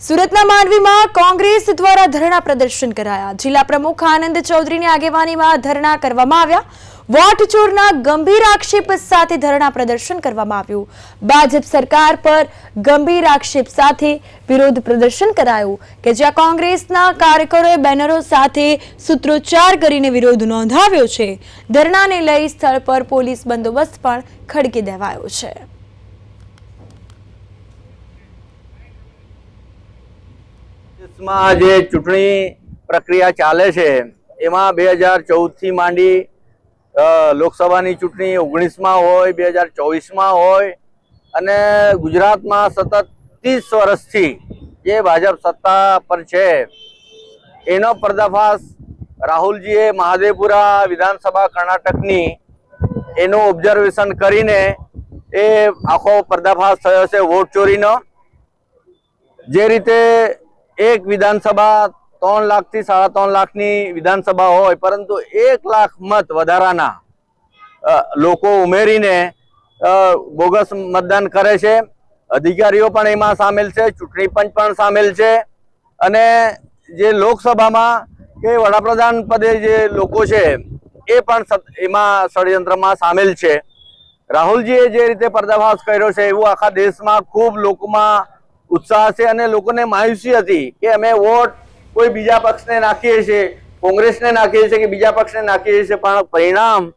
સુરતના માંડવીમાં કોંગ્રેસ દ્વારા ધરણા પ્રદર્શન કરાયા. જિલ્લા પ્રમુખ આનંદ ચૌધરીની આગેવાનીમાં ધરણા કરવામાં આવ્યા. વોટચોરના ગંભીર આક્ષેપ સાથે ધરણા પ્રદર્શન કરવામાં આવ્યું. ભાજપ સરકાર પર ગંભીર આક્ષેપ સાથે વિરોધ પ્રદર્શન કરાયું કે જ્યાં કોંગ્રેસના કાર્યકરોએ બેનરો સાથે સૂત્રોચ્ચાર કરીને વિરોધ નોંધાવ્યો છે. ધરણાને લઈ સ્થળ પર પોલીસ બંદોબસ્ત પણ ખડકી દેવાયો છે. દેશમાં જે ચૂંટણી પ્રક્રિયા ચાલે છે, એમાં બે હજાર ચૌદથી માંડી લોકસભાની ચૂંટણી ઓગણીસમાં હોય, બે હજાર ચોવીસમાં હોય, અને ગુજરાતમાં સતત ત્રીસ વર્ષથી જે ભાજપ સત્તા પર છે, એનો પર્દાફાશ રાહુલજીએ મહાદેવપુરા વિધાનસભા કર્ણાટકની એનું ઓબ્ઝર્વેશન કરીને એ આખો પર્દાફાશ થયો છે, વોટ ચોરીનો. જે રીતે એક વિધાનસભા ત્રણ લાખથી સાડા ત્રણ લાખની વિધાનસભા હોય, પરંતુ એક લાખ મત વધારાના લોકો ઉમેરીને બોગસ મતદાન કરે છે. અધિકારીઓ પણ એમાં સામેલ છે, ચૂંટણી પંચ પણ સામેલ છે. અને જે લોકસભામાં કે વડાપ્રધાન પદે જે લોકો છે, એ પણ એમાં ષડયંત્રમાં સામેલ છે. રાહુલજીએ જે રીતે પર્દાફાશ કર્યો છે, એવું આખા દેશમાં ખૂબ લોકોમાં ઉત્સાહ છે અને લોકોને માયુસી હતી કે અમે વોટ કોઈ બીજા પક્ષને નાખીએ છીએ, કોંગ્રેસને નાખીએ છીએ કે બીજા પક્ષને નાખીએ છીએ, પણ પરિણામ